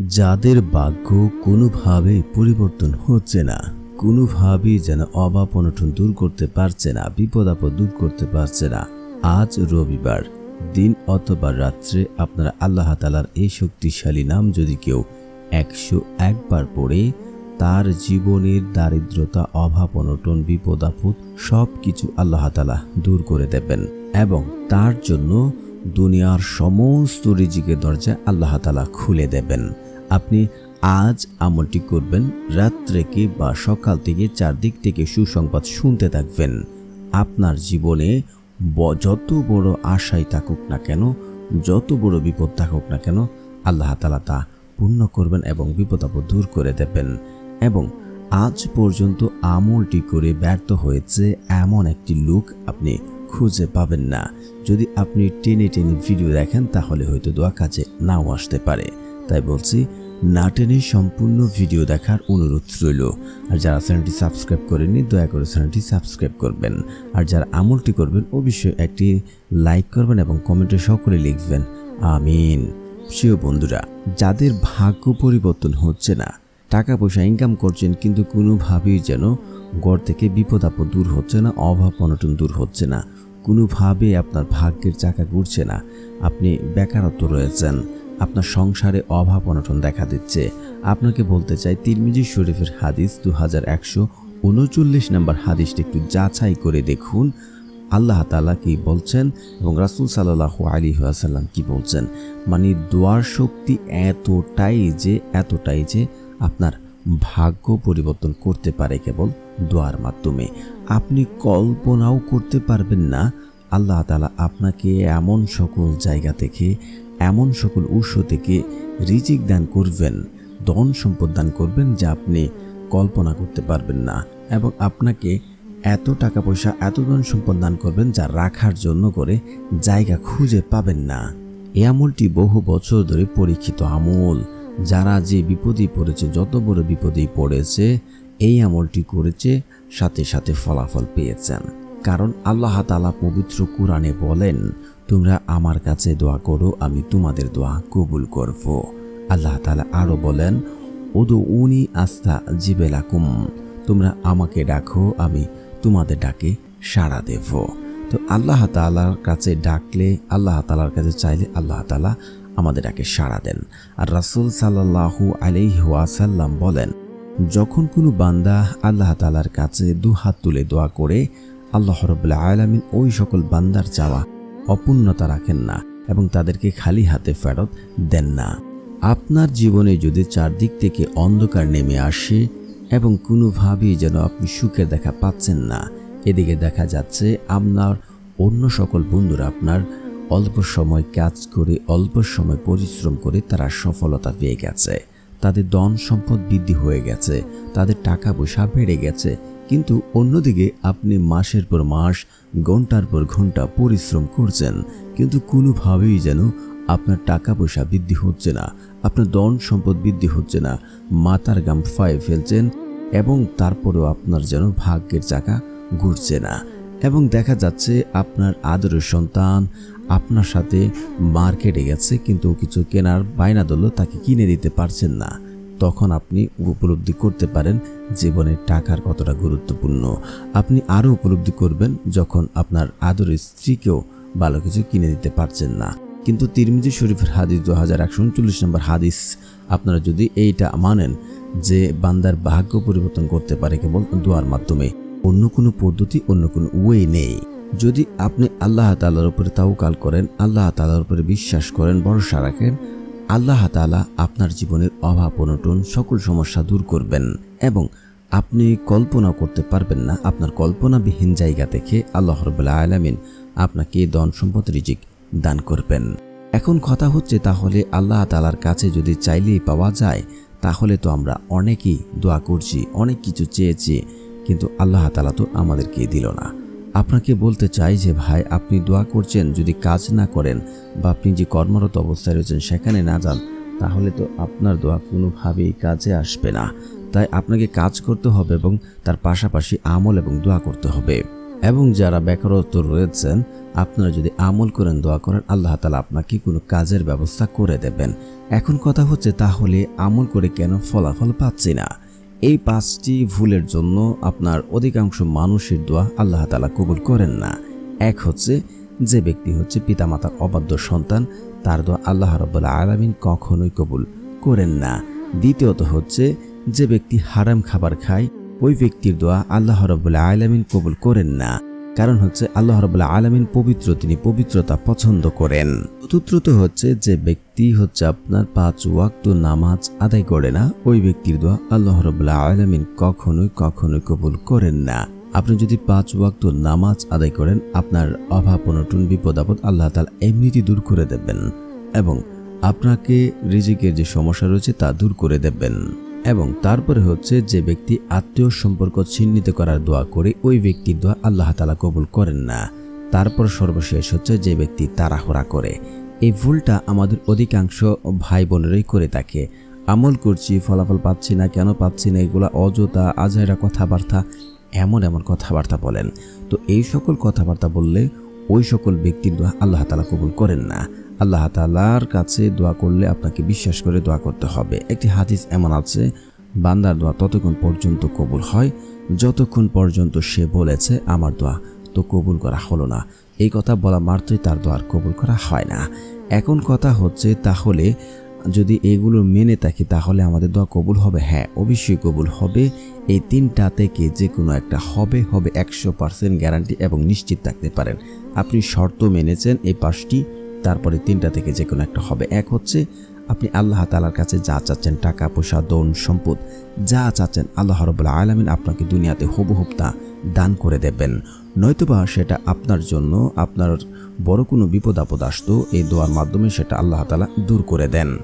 যাদের ভাগ্য কোনোভাবে পরিবর্তন হচ্ছে না, কোনোভাবেই যেন অভাব অনটন দূর করতে পারছে না, বিপদ আপদ দূর করতে পারছে না। আজ রবিবার, দিন অথবা রাত্রে আপনারা আল্লাহ তালার এই শক্তিশালী নাম যদি কেউ একশো একবার পড়ে, তার জীবনের দারিদ্রতা, অভাব অনটন, বিপদ আপদ সব কিছু আল্লাহ তালা দূর করে দেবেন এবং তার জন্য দুনিয়ার সমস্ত রিজিকের দরজা আল্লাহ তালা খুলে দেবেন। আপনি আজ আমলটি করবেন রাত থেকে বা সকাল থেকে চারদিক থেকে সুসংবাদ শুনতে থাকবেন। আপনার জীবনে যত বড় আশাই থাকুক না কেন, যত বড় বিপদ থাকুক না কেন, আল্লাহ তালা তা পূর্ণ করবেন এবং বিপদ আপদ দূর করে দেবেন। এবং আজ পর্যন্ত আমলটি করে ব্যর্থ হয়েছে এমন একটি লুক আপনি খুঁজে পাবেন না। যদি আপনি টেনে টেনে ভিডিও দেখেন, তাহলে হয়তো দোয়া কাজে নাও আসতে পারে। তাই বলছি না টেনে সম্পূর্ণ ভিডিও দেখার অনুরোধ রইল। আর যারা চ্যানেলটি সাবস্ক্রাইব করেননি, দয়া করে চ্যানেলটি সাবস্ক্রাইব করবেন। আর যারা আমলটি করবেন, অবশ্যই একটি লাইক করবেন এবং কমেন্টে সকলে লিখবেন, আমিন। প্রিয় বন্ধুরা, যাদের ভাগ্য পরিবর্তন হচ্ছে না টাকা পয়সা ইনকাম করছেন, কিন্তু কোনোভাবেই যেন গড় থেকে বিপদ আপদ দূর হচ্ছে না, অভাব, অনটন দূর হচ্ছে না। কোনোভাবে আপনার ভাগ্যের চাকা ঘুরছে না। আপনি বেকারত্ব রয়েছেন আপনার সংসারে অভাব অনটন দেখা দিচ্ছে। আপনাকে বলতে চাই, তিরমিজি শরীফের হাদিস দু হাজার একশো উনচল্লিশ নম্বর হাদিসটি একটু যাচাই করে দেখুন। আল্লাহ তালা কি বলছেন এবং রাসুল সাল্লাহ আলী আসাল্লাম কি বলছেন? মানে দোয়ার শক্তি এতটাই যে এতটাই যে আপনার ভাগ্য পরিবর্তন করতে পারে কেবল দোয়ার মাধ্যমে। আপনি কল্পনাও করতে পারবেন না, আল্লাহ তালা আপনাকে এমন সকল জায়গা থেকে এমন সকল উৎস থেকে রিজিক দান করবেন, ধন সম্পদ দান করবেন যা আপনি কল্পনা করতে পারবেন না এবং আপনাকে এত টাকা পয়সা, এত ধন সম্পদ দান করবেন যা রাখার জন্য করে জায়গা খুঁজে পাবেন না। এই আমলটি বহু বছর ধরে পরীক্ষিত আমল। যারা যে বিপদেই পড়েছে, যত বড় বিপদেই পড়েছে, এই আমলটি করেছে, সাথে সাথে ফলাফল পেয়েছেন। কারণ আল্লাহ তালা পবিত্র কোরআনে বলেন তোমরা আমার কাছে দোয়া করো, আমি তোমাদের দোয়া কবুল করব। আল্লাহ তালা আরও বলেন ওদু উনি আস্থা জিবেলাকুম তোমরা আমাকে ডাকো, আমি তোমাদের ডাকে সাড়া দেব। তো আল্লাহ তালার কাছে ডাকলে, আল্লাহ তালার কাছে চাইলে আল্লাহ তালা আমাদের ডাকে সাড়া দেন। আর রাসুল সাল্লাহু আলাইহাসাল্লাম বলেন, যখন কোনো বান্দা আল্লাহ তালার কাছে দু হাত তুলে দোয়া করে, আল্লাহ রবুল্লাহ আলমিন ওই সকল বান্দার চাওয়া অপূর্ণতা রাখেন না এবং তাদেরকে খালি হাতে ফেরত দেন না। আপনার জীবনে যদি চারদিক থেকে অন্ধকার নেমে আসে এবং কোনোভাবেই যেন আপনি সুখের দেখা পাচ্ছেন না, এদিকে দেখা যাচ্ছে আপনার অন্য সকল বন্ধুরা আপনার অল্প সময় কাজ করে, অল্প সময় পরিশ্রম করে তারা সফলতা পেয়ে গেছে। তাদের ধন সম্পদ বৃদ্ধি হয়ে গেছে, তাদের টাকা পয়সা বেড়ে গেছে কিন্তু অন্যদিকে আপনি মাসের পর মাস, ঘণ্টার পর ঘণ্টা পরিশ্রম করছেন, কিন্তু কোনোভাবেই যেন আপনার টাকা পয়সা বৃদ্ধি হচ্ছে না, আপনার ধন সম্পদ বৃদ্ধি হচ্ছে না, মাথার গাম ফায়ে ফেলছেন এবং তারপরেও আপনার যেন ভাগ্যের চাকা ঘুরছে না। এবং দেখা যাচ্ছে আপনার আদরের সন্তান আপনার সাথে মার্কেটে গেছে, কিন্তু কিছু কেনার বায়না দল তাকে কিনে দিতে পারছেন না। তখন আপনি উপলব্ধি করতে পারেন জীবনের টাকার কতটা গুরুত্বপূর্ণ। আপনি আরও উপলব্ধি করবেন যখন আপনার আদরের স্ত্রীকেও ভালো কিছু কিনে দিতে পারছেন না। কিন্তু তিরমিজি শরীফের হাদিস দু হাজার একশো উনচল্লিশ নম্বর হাদিস, আপনারা যদি এইটা মানেন যে বান্দার ভাগ্য পরিবর্তন করতে পারে কেবল দোয়ার মাধ্যমে, অন্য কোনো পদ্ধতি, অন্য কোনো ওয়ে নেই। যদি আপনি আল্লাহ তালার উপরে তাও কাল করেন, আল্লাহ তালার উপরে বিশ্বাস করেন, ভরসা রাখেন আল্লাহ তালা আপনার জীবনের অভাব অনটন সকল সমস্যা দূর করবেন এবং আপনি কল্পনা করতে পারবেন না আপনার কল্পনাবিহীন জায়গা থেকে আল্লাহ রবুল্লা আলমিন আপনাকে ধন সম্পদ রিজিক দান করবেন। এখন কথা হচ্ছে তাহলে আল্লাহ তালার কাছে যদি চাইলেই পাওয়া যায়, তাহলে তো আমরা অনেকেই দোয়া করছি, অনেক কিছু চেয়েছি, কিন্তু আল্লাহ তালা তো আমাদেরকে দিল না। আপনাকে বলতে চাই যে, ভাই, আপনি দোয়া করছেন, যদি কাজ না করেন বা আপনি যে কর্মরত অবস্থায় রয়েছেন সেখানে না যান, তাহলে তো আপনার দোয়া কোনোভাবেই কাজে আসবে না। তাই আপনাকে কাজ করতে হবে এবং তার পাশাপাশি আমল এবং দোয়া করতে হবে। এবং যারা বেকারত্ব রয়েছেন, আপনারা যদি আমল করেন, দোয়া করেন, আল্লাহ তালা আপনাকে কোনো কাজের ব্যবস্থা করে দেবেন। এখন কথা হচ্ছে, তাহলে আমল করে কেন ফলাফল পাচ্ছি না? এই পাঁচটি ভুলের জন্য আপনার অধিকাংশ মানুষের দোয়া আল্লাহ তালা কবুল করেন না। এক হচ্ছে, যে ব্যক্তি হচ্ছে পিতামাতার অবাধ্য সন্তান, তার দোয়া আল্লাহ রব্বুল্লা আলমিন কখনোই কবুল করেন না। দ্বিতীয়ত হচ্ছে, যে ব্যক্তি হারাম খাবার খায়, ওই ব্যক্তির দোয়া আল্লাহ রব্বুল্লা আলমিন কবুল করেন না। কারণ হচ্ছে আল্লাহ রবুল্লা আলমিন পবিত্র, তিনি পবিত্রতা পছন্দ করেন। চতুর্থত হচ্ছে যে ব্যক্তি হচ্ছে আপনার পাঁচ ওয়াক্ত নামাজ আদায় করে না, ওই ব্যক্তির দোয়া আল্লাহ রবুল্লা আলমিন কখনোই কখনোই কবুল করেন না। আপনি যদি পাঁচ ওয়াক্ত নামাজ আদায় করেন, আপনার অভাব, অনটন, বিপদ, আপদ আল্লাহ তাল এমনিতেই দূর করে দেবেন এবং আপনাকে রিজিকের যে সমস্যা রয়েছে তা দূর করে দেবেন। এবং তারপরে হচ্ছে যে ব্যক্তি আত্মীয় সম্পর্ক চিহ্নিত করার দোয়া করে ওই ব্যক্তির দোয়া আল্লাহ তালা কবুল করেন না। তারপর সর্বশেষ হচ্ছে যে ব্যক্তি তাড়াহুড়া করে। এই ভুলটা আমাদের অধিকাংশ ভাই বোনেরাই করে থাকে। আমল করছি, ফলাফল পাচ্ছি না, কেন পাচ্ছি না, এগুলা অযথা আজহারা কথাবার্তা, এমন এমন কথাবার্তা বলেন। তো এই সকল কথাবার্তা বললে ওই সকল ব্যক্তির দোয়া আল্লাহ তালা কবুল করেন না। আল্লাহ তালার কাছে দোয়া করলে আপনাকে বিশ্বাস করে দোয়া করতে হবে। একটি হাদিস এমন আছে, বান্দার দোয়া ততক্ষণ পর্যন্ত কবুল হয়, যতক্ষণ পর্যন্ত সে বলেছে, আমার দোয়া তো কবুল করা হলো না। এই কথা বলা মাত্রই তার দোয়ার কবুল করা হয় না। এখন কথা হচ্ছে, তাহলে যদি এগুলো মেনে থাকি, তাহলে আমাদের দোয়া কবুল হবে? হ্যাঁ অবশ্যই কবুল হবে। এই তিনটা থেকে যে কোনো একটা হবে হবে একশো পার্সেন্ট গ্যারান্টি এবং নিশ্চিত থাকতে পারেন। আপনি শর্ত মেনেছেন, এই পাঁচটি তারপরে তিনটা থেকে যে কোনো একটা হবে। এক হচ্ছে, আপনি আল্লাহ তালার কাছে যা চাচ্ছেন, টাকা, পয়সা দন সম্পদ, যা চাচ্ছেন আল্লাহ রবুল্লা আলমিন আপনাকে দুনিয়াতে হুবহুব তা দান করে দেবেন। নয়তোবা সেটা আপনার জন্য, আপনার বড় কোনো বিপদ আপদ আসতো, এই দোয়ার মাধ্যমে সেটা আল্লাহ তালা দূর করে দেন।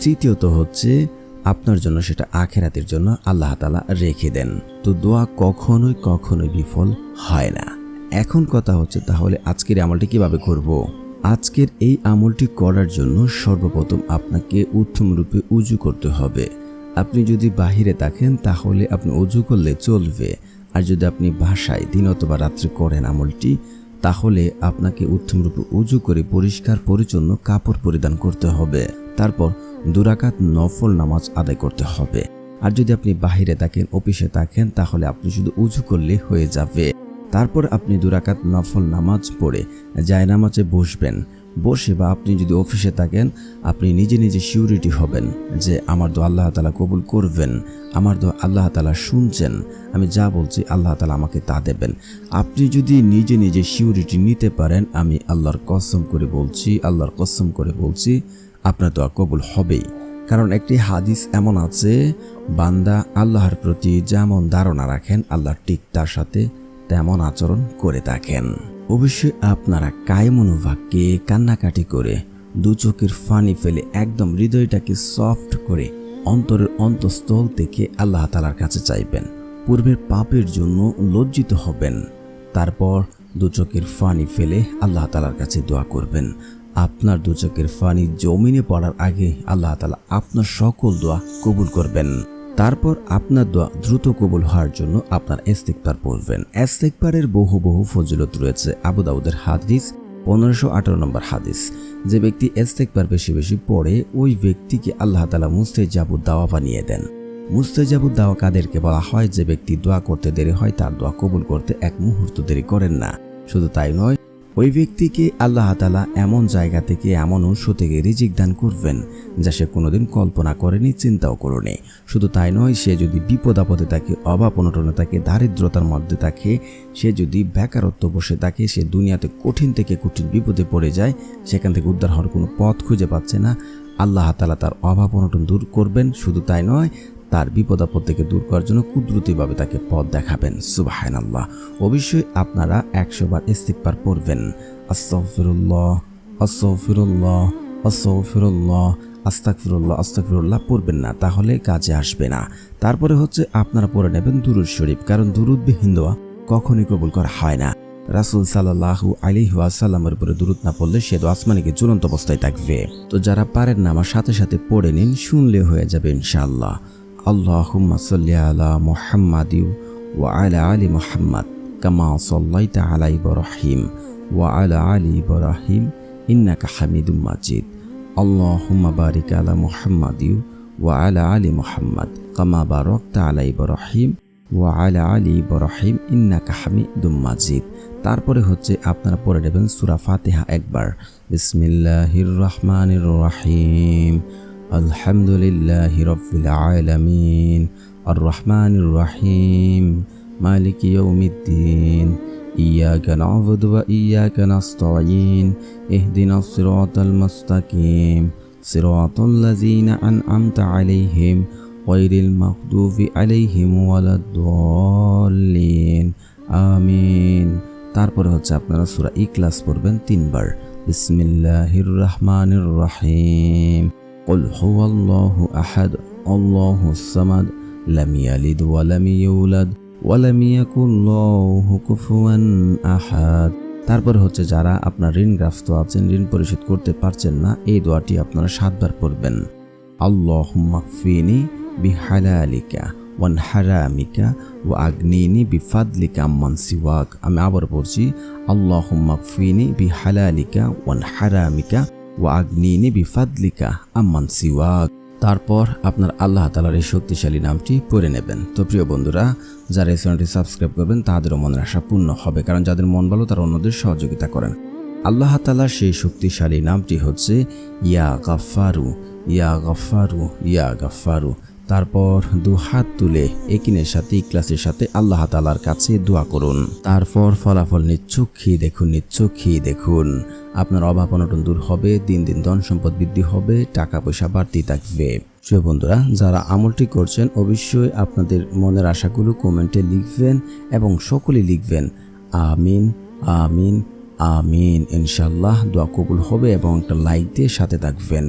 তৃতীয়ত হচ্ছে, আপনার জন্য সেটা আখেরাতের জন্য আল্লাহ তালা রেখে দেন। তো দোয়া কখনোই কখনোই বিফল হয় না। এখন কথা হচ্ছে, তাহলে আজকের আমলটি কীভাবে করব। আজকের এই আমলটি করার জন্য সর্বপ্রথম আপনাকে উত্তম রূপে উজু করতে হবে। আপনি যদি বাহিরে থাকেন, তাহলে আপনি উজু করলে চলবে। আর যদি আপনি বাসায় দিন অথবা রাত্রে করেন আমলটি, তাহলে আপনাকে উত্তম রূপে উজু করে পরিষ্কার, পরিচ্ছন্ন কাপড় পরিধান করতে হবে। তারপর দুরাকাত নফল নামাজ আদায় করতে হবে। আর যদি আপনি বাহিরে থাকেন, অফিসে থাকেন, তাহলে আপনি শুধু উজু করলে হয়ে যাবে। তারপর আপনি দুরাকাত নফল নামাজ পড়ে যায় নামাজে বসবেন। বসে বা আপনি যদি অফিসে থাকেন, আপনি নিজে নিজে সিউরিটি হবেন যে আমার দো আল্লাহ তালা কবুল করবেন, আমার দো আল্লাহ তালা শুনছেন, আমি যা বলছি আল্লাহ তালা আমাকে তা দেবেন। আপনি যদি নিজে নিজে সিউরিটি নিতে পারেন, আমি আল্লাহর কসম করে বলছি, আল্লাহর কসম করে বলছি, আপনার দোয়া কবুল হবেই। কারণ একটি হাদিস এমন আছে, বান্দা আল্লাহর প্রতি যেমন ধারণা রাখেন, আল্লাহ ঠিক তার সাথে তেমন আচরণ করে থাকেন। অবশ্যই আপনারা কায়মনোভাগকে কান্নাকাটি করে দু চোখের ফানি ফেলে একদম হৃদয়টাকে সফট করে অন্তরের অন্তঃস্থল থেকে আল্লাহ তালার কাছে চাইবেন। পূর্বের পাপের জন্য লজ্জিত হবেন। তারপর দু চোখের ফানি ফেলে আল্লাহ তালার কাছে দোয়া করবেন। আপনার দু চোখের ফানি জমিনে পড়ার আগে আল্লাহ তালা আপনার সকল দোয়া কবুল করবেন। তারপর আপনার দোয়া দ্রুত কবুল হওয়ার জন্য আপনার এস্তেকবার পড়বেন। এস্তেকবারের বহু বহু ফজিলত রয়েছে। আবু দাউদের হাদিস, পনেরোশো আঠারো নম্বর হাদিস। যে ব্যক্তি এস্তেকবার বেশি বেশি পড়ে, ওই ব্যক্তিকে আল্লাহ তালা মুস্তেজাবু দাওয়া বানিয়ে দেন। মুস্তেজাবু দাওয়া কাদেরকে বলা হয়? যে ব্যক্তি দোয়া করতে দেরি হয়, তার দোয়া কবুল করতে এক মুহূর্ত দেরি করেন না। শুধু তাই নয় ওই ব্যক্তিকে আল্লাহ তালা এমন জায়গা থেকে, এমন উৎস থেকে রিজিক দান করবেন যা সে কোনোদিন কল্পনা করেনি, চিন্তাও করেনি। শুধু তাই নয়, সে যদি বিপদ আপদে থাকে, অভাব অনটনে থাকে, দারিদ্রতার মধ্যে থাকে, সে যদি বেকারত্ব বসে থাকে, সে দুনিয়াতে কঠিন থেকে কঠিন বিপদে পড়ে যায়, সেখান থেকে উদ্ধার হওয়ার কোনো পথ খুঁজে পাচ্ছে না। আল্লাহ তালা তার অভাব অনটন দূর করবেন। শুধু তাই নয় তার বিপদ আপদ থেকে দূর করার জন্য কুদরতিভাবে তাকে পথ দেখাবেন। সুবাহান আল্লাহ অবশ্যই আপনারা একশো বার ইস্তিকবার পড়বেন। আস্তফিরুল্লাহ আস্তফিরুল্লাহ আস্তফিরুল্লাহ আস্তাকফিরুল্লাহ আস্তাকফিরুল্লাহ পড়বেন না, তাহলে কাজে আসবে না। তারপরে হচ্ছে আপনারা পড়ে নেবেন দুরুদ শরীফ, কারণ দুরুদবিহীন দোয়া কখনই কবুল করা হয় না। রাসুল সাল্লাহু আলী ওয়াসাল্লামের উপরে দূরত না পড়লে সে তো আসমানিকে চূড়ান্ত অবস্থায় থাকবে। তো যারা পারেন না, আমার সাথে সাথে পড়ে নিন, শুনলে হয়ে যাবে ইনশাআল্লাহ। আল্লাহুম্মা সাল্লি আলা মুহাম্মাদি ওয়া আলা আলি মুহাম্মাদ কামা সাল্লাইতা আলা ইব্রাহিম ওয়া আলা আলি ইব্রাহিম ইন্নাকা হামিদুম মাজিদ। আল্লাহুম্মা বারিক আলা মুহাম্মাদিউ ওয়া আলা আলি মুহাম্মাদ কামা বারাকতা আলা ইব্রাহিম আলি ইব্রাহিম মাজিদ। তারপরে হচ্ছে আপনারা পড়ে নেবেন সূরা ফাতিহা একবার। বিসমিল্লাহির রহমানির রহিম। আলহামদুলিল্লাহি রাব্বিল আলামিন আর রহমানির রহিম মালিক ইয়াউমিদ্দিন إياك نعبد وإياك نستعين اهدنا الصراط المستقيم صراط الذين أنعمت عليهم غير المغضوب عليهم ولا الضالين آمين তারপরে হচ্ছে আপনারা সূরা ইখলাস পড়বেন তিনবার বিসমিল্লাহির রহমানির রহিম قل هو الله أحد الله الصمد لم يلد ولم يولد ওয়ালাম ইয়াকুল্লাহু কুফুয়ান আহাদ তারপর হচ্ছে যারা আপনার ঋণগ্রস্ত আছেন ঋণ পরিশোধ করতে পারছেন না এই দোয়াটি আপনারা সাতবার পড়বেন আল্লাহুম্মা কফিনি বিহালালিকা ওয়ান হারামিকা ও আগ্নিনি বিফাদলিকা আম্মান সিওয়াক আমি আবার পড়ছি আল্লাহুম্মা কফিনি বিহালালিকা ওয়ান হারামিকা বিফাদলিকা তারপর আপনার আল্লাহ তালার এই শক্তিশালী নামটি পড়ে নেবেন। তো প্রিয় বন্ধুরা, যারা এই চ্যানেলটি সাবস্ক্রাইব করবেন, তাদেরও মনের আশা পূর্ণ হবে, কারণ যাদের মন ভালো, তারা অন্যদের সহযোগিতা করেন। আল্লাহ তালার সেই শক্তিশালী নামটি হচ্ছে, ইয়া গাফারু ইয়া গাফারু ইয়া গাফারু তারপর দু হাত তুলে একিনের সাথে ইকলাসের সাথে আল্লাহ তালার কাছে দোয়া করুন। তারপর ফলাফল নিচ্ছুক্ষী দেখুন নিচ্ছুক্ষী দেখুন। আপনার অভাব অনটন দূর হবে, দিন দিন ধন সম্পদ বৃদ্ধি হবে টাকা পয়সা বাড়তি থাকবে। প্রিয় বন্ধুরা, যারা আমলটি করছেন, অবশ্যই আপনাদের মনের আশাগুলো কমেন্টে লিখবেন এবং সকলে লিখবেন, আমিন আমিন আমিন। ইনশাল্লাহ দোয়া কবুল হবে এবং একটা লাইক দিয়ে সাথে থাকবেন।